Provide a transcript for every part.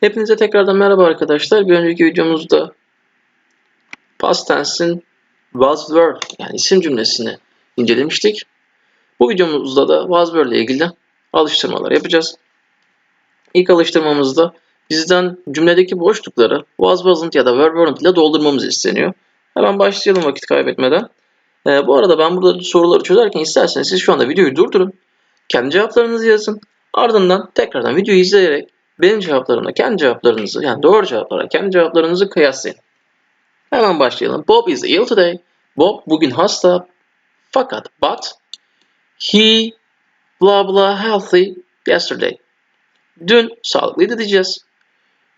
Hepinize tekrardan merhaba arkadaşlar. Bir önceki videomuzda past tense'in was were yani isim cümlesini incelemiştik. Bu videomuzda da was were ile ilgili alıştırmalar yapacağız. İlk alıştırmamızda bizden cümledeki boşlukları was wasn't ya da were weren't ile doldurmamız isteniyor. Hemen başlayalım vakit kaybetmeden. Ee, bu arada ben burada soruları çözerken isterseniz siz şu anda videoyu durdurun. Kendi cevaplarınızı yazın. Ardından tekrardan videoyu izleyerek benim cevaplarımla kendi cevaplarınızı yani doğru cevaplara kendi cevaplarınızı kıyaslayın. Hemen başlayalım. Bob is ill today. Bob bugün hasta. Fakat but he blah blah healthy yesterday. Dün sağlıklıydı diyeceğiz.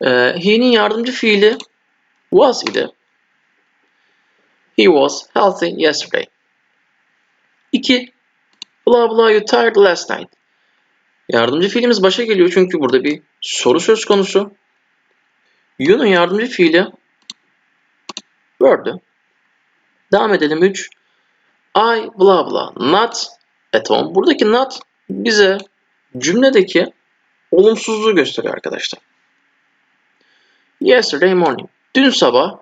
Ee, he'nin yardımcı fiili was idi. He was healthy yesterday. 2. Blah blah you tired last night. Yardımcı fiilimiz başa geliyor çünkü burada bir soru söz konusu. You'nun yardımcı fiili word'ü. Devam edelim 3. I blah blah not at home. Buradaki not bize cümledeki olumsuzluğu gösteriyor arkadaşlar. Yesterday morning. Dün sabah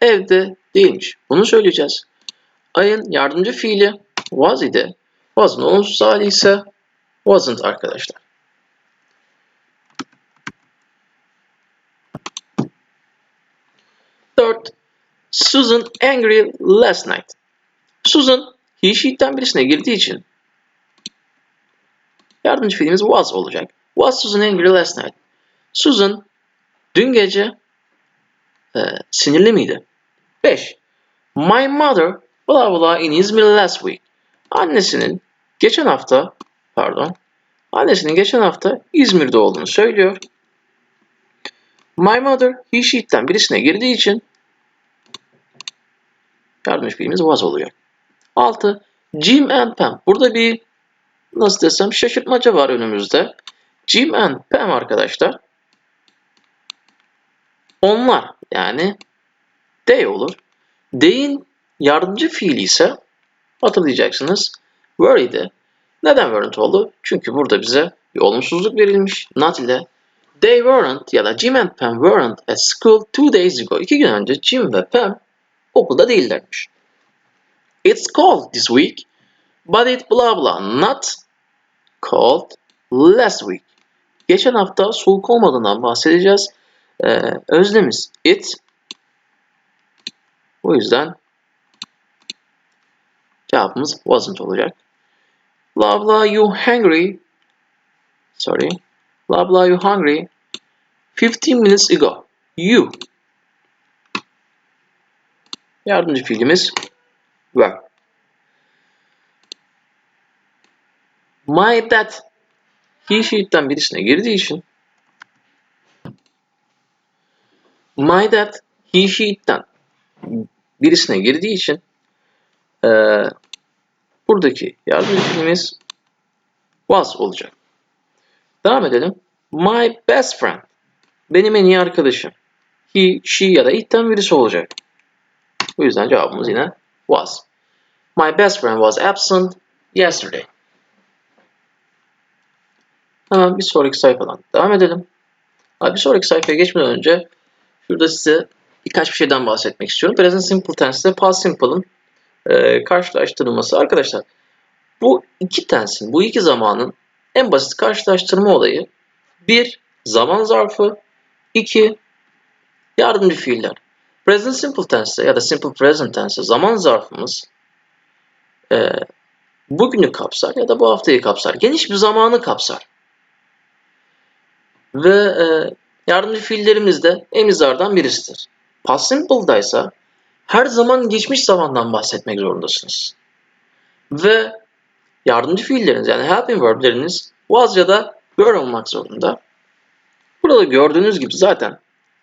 evde değilmiş. Bunu söyleyeceğiz. I'ın yardımcı fiili was idi. Was'ın olumsuz hali ise wasn't arkadaşlar. Dört. Susan angry last night. Susan he she'den birisine girdiği için yardımcı fiilimiz was olacak. Was Susan angry last night? Susan dün gece e, sinirli miydi? 5. My mother blah blah in İzmir last week. Annesinin geçen hafta pardon annesinin geçen hafta İzmir'de olduğunu söylüyor. My mother he she'den birisine girdiği için yardımcı fiilimiz was oluyor. 6. Jim and Pam. Burada bir nasıl desem şaşırtmaca var önümüzde. Jim and Pam arkadaşlar. Onlar yani they olur. They'in yardımcı fiili ise hatırlayacaksınız were. Neden weren't oldu? Çünkü burada bize bir olumsuzluk verilmiş. Not ile they weren't ya da Jim and Pam weren't at school two days ago. İki gün önce Jim ve Pam okulda değillermiş. It's cold this week, but it blah blah not cold last week. Geçen hafta soğuk olmadığından bahsedeceğiz. Ee, özlemiz it. O yüzden cevabımız wasn't olacak. Blah blah you hungry. Sorry. Blah blah you hungry. 15 minutes ago. You. Yardımcı fiilimiz were. My dad he she'den birisine girdiği için my dad he she'den birisine girdiği için eee buradaki yardımcı fiilimiz was olacak. Devam edelim. My best friend. Benim en iyi arkadaşım. He, she ya da it'ten birisi olacak. Bu yüzden cevabımız yine was. My best friend was absent yesterday. Hemen bir sonraki sayfadan devam edelim. Bir sonraki sayfaya geçmeden önce şurada size birkaç bir şeyden bahsetmek istiyorum. Present Simple Tense ile Past Simple'ın e, karşılaştırılması. Arkadaşlar bu iki tensin, bu iki zamanın en basit karşılaştırma olayı bir zaman zarfı, iki yardımcı fiiller. Present Simple Tense ya da Simple Present Tense zaman zarfımız e, bugünü kapsar ya da bu haftayı kapsar. Geniş bir zamanı kapsar. Ve e, yardımcı fiillerimiz de emizardan birisidir. Past Simple'da ise her zaman geçmiş zamandan bahsetmek zorundasınız. Ve yardımcı fiilleriniz yani helping verb'leriniz was ya da were olmak zorunda. Burada gördüğünüz gibi zaten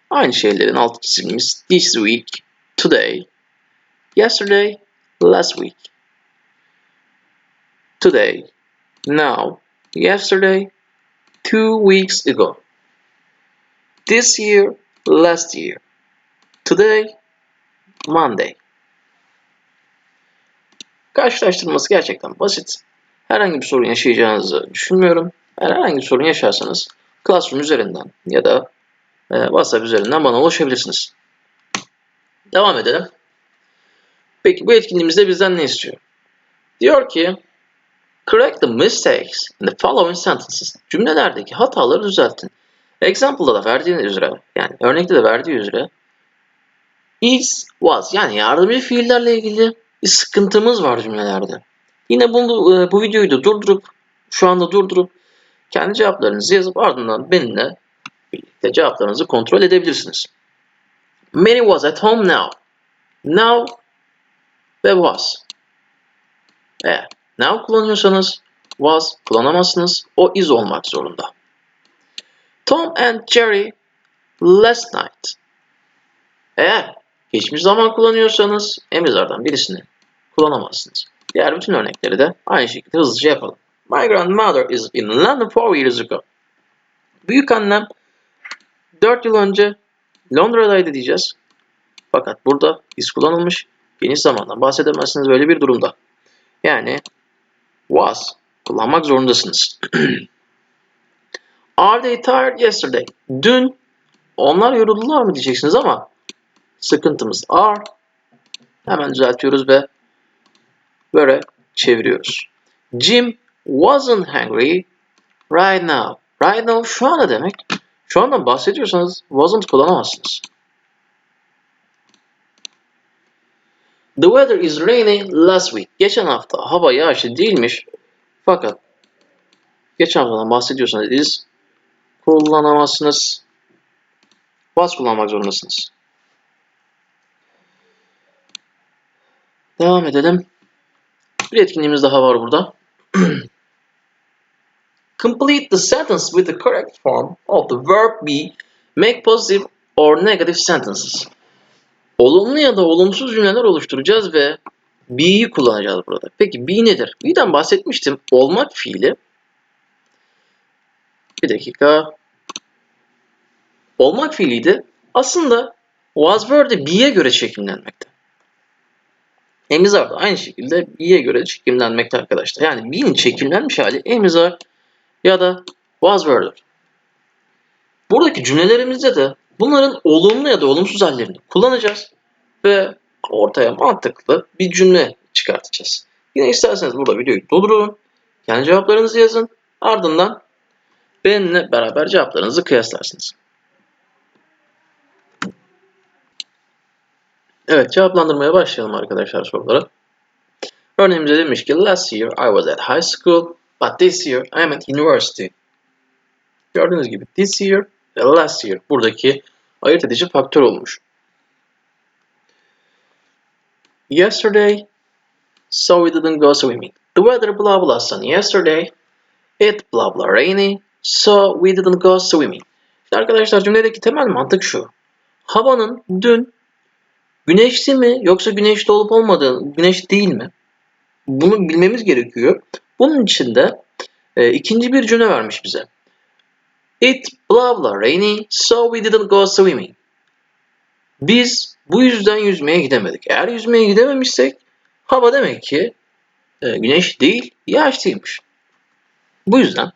aynı şeylerin alt çizimimiz this week, today, yesterday, last week. Today, now, yesterday, two weeks ago. This year, last year. Today, Monday. Karşılaştırması gerçekten basit. Herhangi bir sorun yaşayacağınızı düşünmüyorum. Eğer herhangi bir sorun yaşarsanız Classroom üzerinden ya da e, WhatsApp üzerinden bana ulaşabilirsiniz. Devam edelim. Peki bu etkinliğimizde bizden ne istiyor? Diyor ki Correct the mistakes in the following sentences. Cümlelerdeki hataları düzeltin. Example'da da verdiği üzere, yani örnekte de verdiği üzere is, was yani yardımcı fiillerle ilgili bir sıkıntımız var cümlelerde. Yine bunu, e, bu videoyu da durdurup, şu anda durdurup kendi cevaplarınızı yazıp ardından benimle birlikte cevaplarınızı kontrol edebilirsiniz. Many was at home now. Now ve was. Eğer now kullanıyorsanız was kullanamazsınız. O is olmak zorunda. Tom and Jerry last night. Eğer geçmiş zaman kullanıyorsanız emizlerden birisini kullanamazsınız. Diğer bütün örnekleri de aynı şekilde hızlıca yapalım. My grandmother is in London four years ago. Büyük annem 4 yıl önce Londra'daydı diyeceğiz. Fakat burada is kullanılmış. Geniş zamandan bahsedemezsiniz böyle bir durumda. Yani was kullanmak zorundasınız. Are they tired yesterday? Dün onlar yoruldular mı diyeceksiniz ama sıkıntımız are. Hemen düzeltiyoruz ve böyle çeviriyoruz. Jim wasn't hungry right now. Right now şu anda demek. Şu anda bahsediyorsanız wasn't kullanamazsınız. The weather is rainy last week. Geçen hafta hava yağışlı değilmiş. Fakat geçen haftadan bahsediyorsanız is kullanamazsınız. Was kullanmak zorundasınız. Devam edelim. Bir etkinliğimiz daha var burada. Complete the sentence with the correct form of the verb be. Make positive or negative sentences. Olumlu ya da olumsuz cümleler oluşturacağız ve be'yi kullanacağız burada. Peki be nedir? Be'den bahsetmiştim. Olmak fiili. Bir dakika. Olmak fiiliydi. Aslında was were be'ye göre şekillenmekte. Emizar da aynı şekilde be'ye göre şekillenmekte arkadaşlar. Yani be'nin çekimlenmiş hali emizar ya da was were'dir. Buradaki cümlelerimizde de bunların olumlu ya da olumsuz hallerini kullanacağız ve ortaya mantıklı bir cümle çıkartacağız. Yine isterseniz burada videoyu durdurun, kendi cevaplarınızı yazın, ardından benimle beraber cevaplarınızı kıyaslarsınız. Evet, cevaplandırmaya başlayalım arkadaşlar soruları. Örneğimize demiş ki, Last year I was at high school, but this year I am at university. Gördüğünüz gibi this year ve last year buradaki ayırt edici faktör olmuş. Yesterday, so we didn't go swimming. The weather blah blah sunny yesterday. It blah blah rainy, so we didn't go swimming. Arkadaşlar cümledeki temel mantık şu. Havanın dün güneşli mi yoksa güneşli olup olmadığı, güneş değil mi? Bunu bilmemiz gerekiyor. Bunun için de e, ikinci bir cümle vermiş bize. It blah blah rainy, so we didn't go swimming. Biz bu yüzden yüzmeye gidemedik. Eğer yüzmeye gidememişsek hava demek ki e, güneş değil, yağışlıymış. Bu yüzden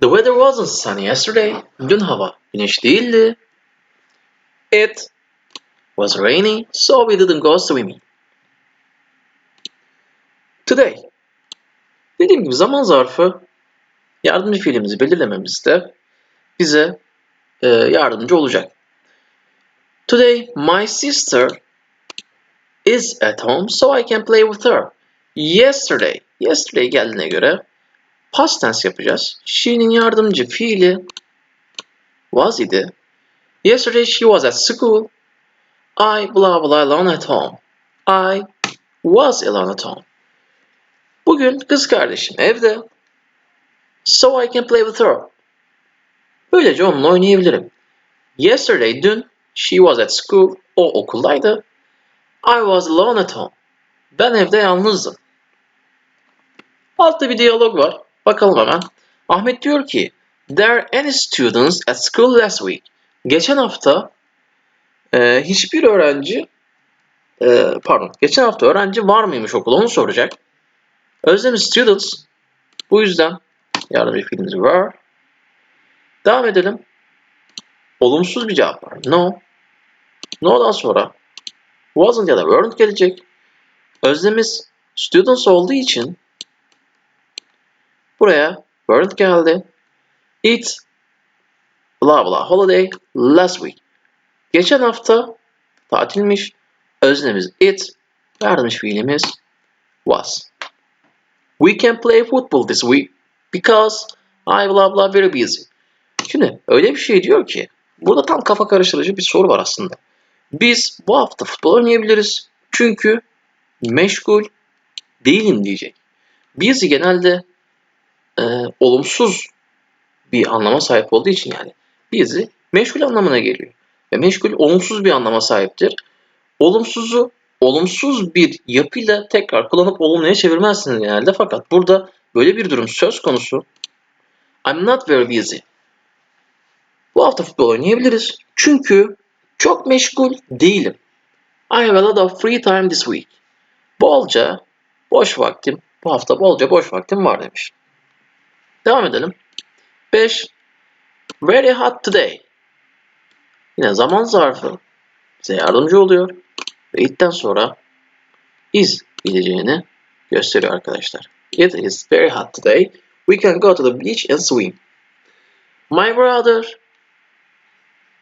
The weather wasn't sunny yesterday. Dün hava güneş değildi. It was rainy, so we didn't go swimming. Today. Dediğim gibi zaman zarfı yardımcı fiilimizi belirlememizde bize e, yardımcı olacak. Today my sister is at home so I can play with her. Yesterday. Yesterday geldiğine göre past tense yapacağız. She'nin yardımcı fiili was idi. Yesterday she was at school. I blah blah alone at home. I was alone at home. Bugün kız kardeşim evde. So I can play with her. Böylece onunla oynayabilirim. Yesterday dün she was at school. O okuldaydı. I was alone at home. Ben evde yalnızdım. Altta bir diyalog var. Bakalım hemen. Ahmet diyor ki There any students at school last week. Geçen hafta e, hiçbir öğrenci e, pardon geçen hafta öğrenci var mıymış okulda onu soracak. Özlem students bu yüzden yardımcı fiilimiz var. Devam edelim. olumsuz bir cevap var. No. No'dan sonra wasn't ya da weren't gelecek. Öznemiz students olduğu için buraya weren't geldi. It blah blah holiday last week. Geçen hafta tatilmiş. Öznemiz it. Yardımcı fiilimiz was. We can play football this week because I blah blah very busy. Şimdi öyle bir şey diyor ki burada tam kafa karıştırıcı bir soru var aslında. Biz bu hafta futbol oynayabiliriz çünkü meşgul değilim diyecek. Busy genelde e, olumsuz bir anlama sahip olduğu için yani busy meşgul anlamına geliyor. Ve meşgul olumsuz bir anlama sahiptir. Olumsuzu olumsuz bir yapıyla tekrar kullanıp olumluya çevirmezsiniz genelde. Fakat burada böyle bir durum söz konusu. I'm not very busy. Bu hafta futbol oynayabiliriz. Çünkü çok meşgul değilim. I have a lot of free time this week. Bolca boş vaktim, bu hafta bolca boş vaktim var demiş. Devam edelim. 5. Very hot today. Yine zaman zarfı bize yardımcı oluyor. Ve it'ten sonra is geleceğini gösteriyor arkadaşlar. It is very hot today. We can go to the beach and swim. My brother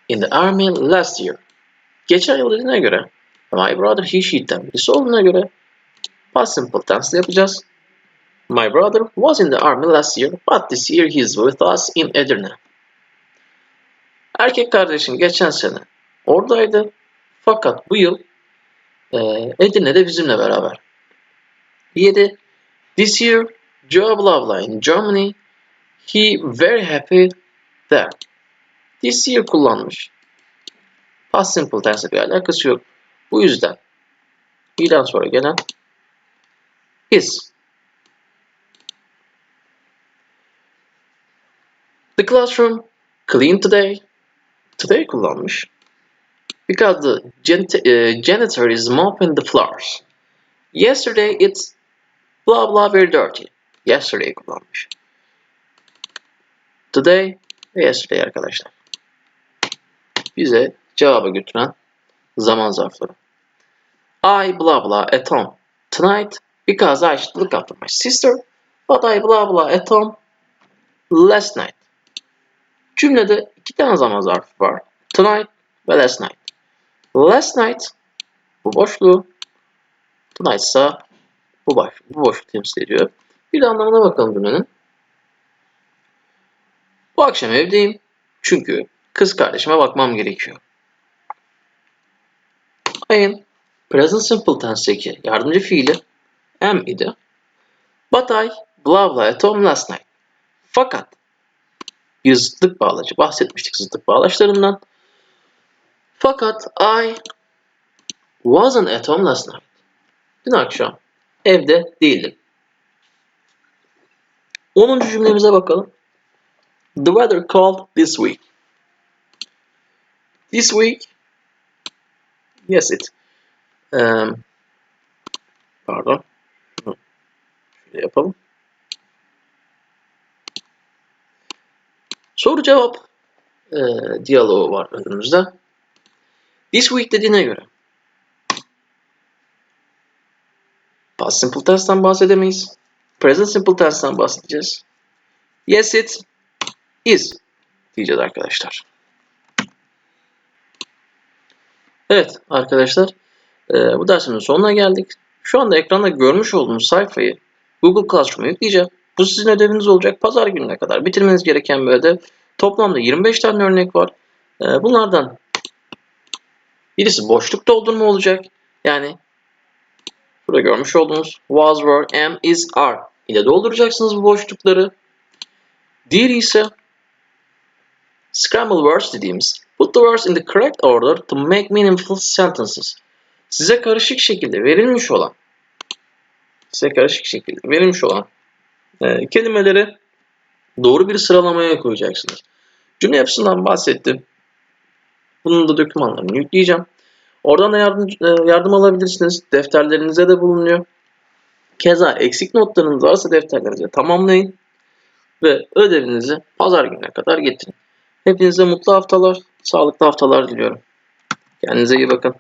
in the army last year. Geçen yıl dediğine göre my brother he she'den birisi olduğuna göre past simple tense yapacağız. My brother was in the army last year, but this year he is with us in Edirne. Erkek kardeşim geçen sene oradaydı. Fakat bu yıl e, Edirne'de bizimle beraber. 7. This year, Joe blah in Germany, he very happy there. This year kullanmış. Past simple tense bir alakası yok. Bu yüzden birden sonra gelen is. The classroom clean today. Today kullanmış. Because the uh, janitor is mopping the floors. Yesterday it's blah blah very dirty. Yesterday kullanmış. Today ve yesterday arkadaşlar. Bize cevaba götüren zaman zarfları. I blah blah at home tonight because I should look after my sister, but I blah blah at home last night. Cümlede iki tane zaman zarfı var. Tonight ve last night. Last night bu boşluğu, tonight ise bu, boş, bu boşluğu temsil ediyor. Bir de anlamına bakalım cümlenin. Bu akşam evdeyim çünkü kız kardeşime bakmam gerekiyor. Ayın present simple tense'deki yardımcı fiili am idi. But I blah blah at home last night. Fakat bir zıtlık bağlacı bahsetmiştik zıtlık bağlaçlarından. Fakat I wasn't at home last night. Dün akşam evde değildim. 10. cümlemize bakalım. The weather cold this week. This week yes it. Um, pardon. Şöyle yapalım. Soru cevap e, diyaloğu var önümüzde. This week dediğine göre past simple tense'ten bahsedemeyiz. Present simple tense'ten bahsedeceğiz. Yes it is diyeceğiz arkadaşlar. Evet arkadaşlar e, bu dersimizin sonuna geldik. Şu anda ekranda görmüş olduğunuz sayfayı Google Classroom'a yükleyeceğim. Bu sizin ödeviniz olacak. Pazar gününe kadar bitirmeniz gereken bir ödev. Toplamda 25 tane örnek var. E, bunlardan birisi boşluk doldurma olacak. Yani burada görmüş olduğunuz was, were, am, is, are ile dolduracaksınız bu boşlukları. Diğeri ise scramble words dediğimiz put the words in the correct order to make meaningful sentences. Size karışık şekilde verilmiş olan size karışık şekilde verilmiş olan e, kelimeleri doğru bir sıralamaya koyacaksınız. Cümle yapısından bahsettim. Bunun da dokümanlarını yükleyeceğim. Oradan da yardım, e, yardım alabilirsiniz. Defterlerinize de bulunuyor. Keza eksik notlarınız varsa defterlerinize tamamlayın. Ve ödevinizi pazar gününe kadar getirin. Hepinize mutlu haftalar. sağlıklı haftalar diliyorum. Kendinize iyi bakın.